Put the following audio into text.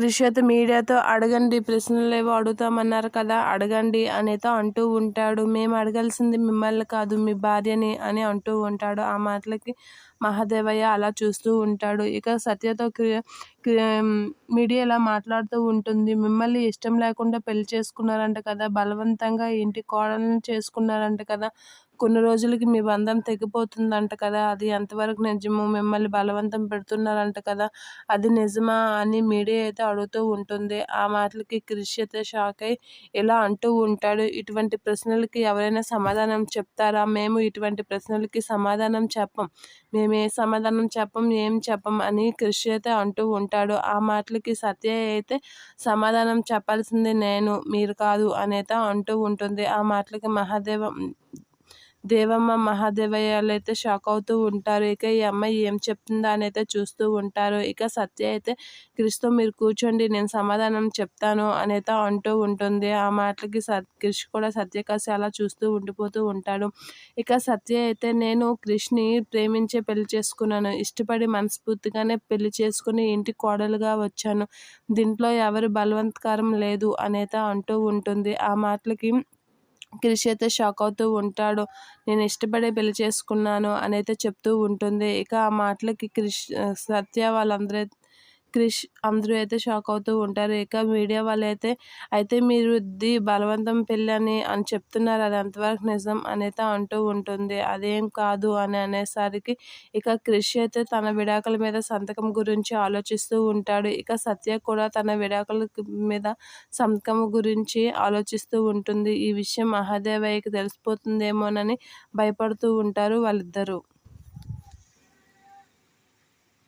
క్రిష్ మీడియాతో అడగండి ప్రశ్నలు ఏవో అడుగుతామన్నారు కదా అడగండి అనేతో అంటూ ఉంటాడు. మేము అడగాల్సింది మిమ్మల్ని కాదు మీ భార్యని అని అంటూ ఉంటాడు. ఆ మాటలకి మహాదేవయ్య అలా చూస్తూ ఉంటాడు. ఇక సత్యతో మీడియా ఇలా మాట్లాడుతూ ఉంటుంది. మిమ్మల్ని ఇష్టం లేకుండా పెళ్ళి చేసుకున్నారంట కదా బలవంతంగా ఇంటి కోడలను చేసుకున్నారంట కదా కొన్ని రోజులకి మీ బంధం తెగిపోతుందంట కదా అది ఎంతవరకు నిజము మిమ్మల్ని బలవంతం పెడుతున్నారంట కదా అది నిజమా అని మీడియా అయితే అడుగుతూ ఉంటుంది. ఆ మాటలకి క్రిష్ అయితే షాక్ అయి ఇలా అంటూ ఉంటాడు. ఇటువంటి ప్రశ్నలకి ఎవరైనా సమాధానం చెప్తారా? మేము ఇటువంటి ప్రశ్నలకి సమాధానం చెప్పం. మేము ఏ సమాధానం చెప్పం ఏం చెప్పం అని క్రిష్ అయితే అంటూ ఉంటాడు. ఆ మాటలకి సత్య అయితే సమాధానం చెప్పాల్సింది నేను మీరు కాదు అనేత అంటూ ఉంటుంది. ఆ మాటలకి మహాదేవ దేవమ్మ మహాదేవయ్యలు అయితే షాక్ అవుతూ ఉంటారు. ఇక ఈ అమ్మాయి ఏం చెప్తుందా అని అయితే చూస్తూ ఉంటారు. ఇక సత్య అయితే క్రిష్తో మీరు కూర్చోండి నేను సమాధానం చెప్తాను అనేది అంటూ ఉంటుంది. ఆ మాటలకి సత్ క్రిష్ కూడా సత్యకాశి అలా చూస్తూ ఉండిపోతూ ఉంటాడు. ఇక సత్య అయితే నేను క్రిష్ని ప్రేమించే పెళ్ళి చేసుకున్నాను. ఇష్టపడి మనస్ఫూర్తిగానే పెళ్ళి చేసుకుని ఇంటి కోడలుగా వచ్చాను. దీంట్లో ఎవరి బలవంతకారం లేదు అనేది అంటూ ఉంటుంది. ఆ మాటలకి క్రిష్ అయితే షాక్ అవుతూ ఉంటాడు. నేను ఇష్టపడే పెళ్ళి చేసుకున్నాను అని అయితే చెప్తూ ఉంటుంది. ఇక ఆ మాటలకి క్రిష్ సత్య వాళ్ళందరూ క్రిష్ అందరూ అయితే షాక్ అవుతూ ఉంటారు. ఇక మీడియా వాళ్ళు అయితే అయితే మీరు ఇది బలవంతం పెళ్ళి అని అని చెప్తున్నారు. అది అంతవరకు నిజం అనేది అంటూ ఉంటుంది. అదేం కాదు అని అనేసరికి ఇక క్రిష్ అయితే తన విడాకుల మీద సంతకం గురించి ఆలోచిస్తూ ఉంటాడు. ఇక సత్య కూడా తన విడాకుల మీద సంతకం గురించి ఆలోచిస్తూ ఉంటుంది. ఈ విషయం మహాదేవయ్యకి తెలిసిపోతుందేమోనని భయపడుతూ ఉంటారు వాళ్ళిద్దరూ.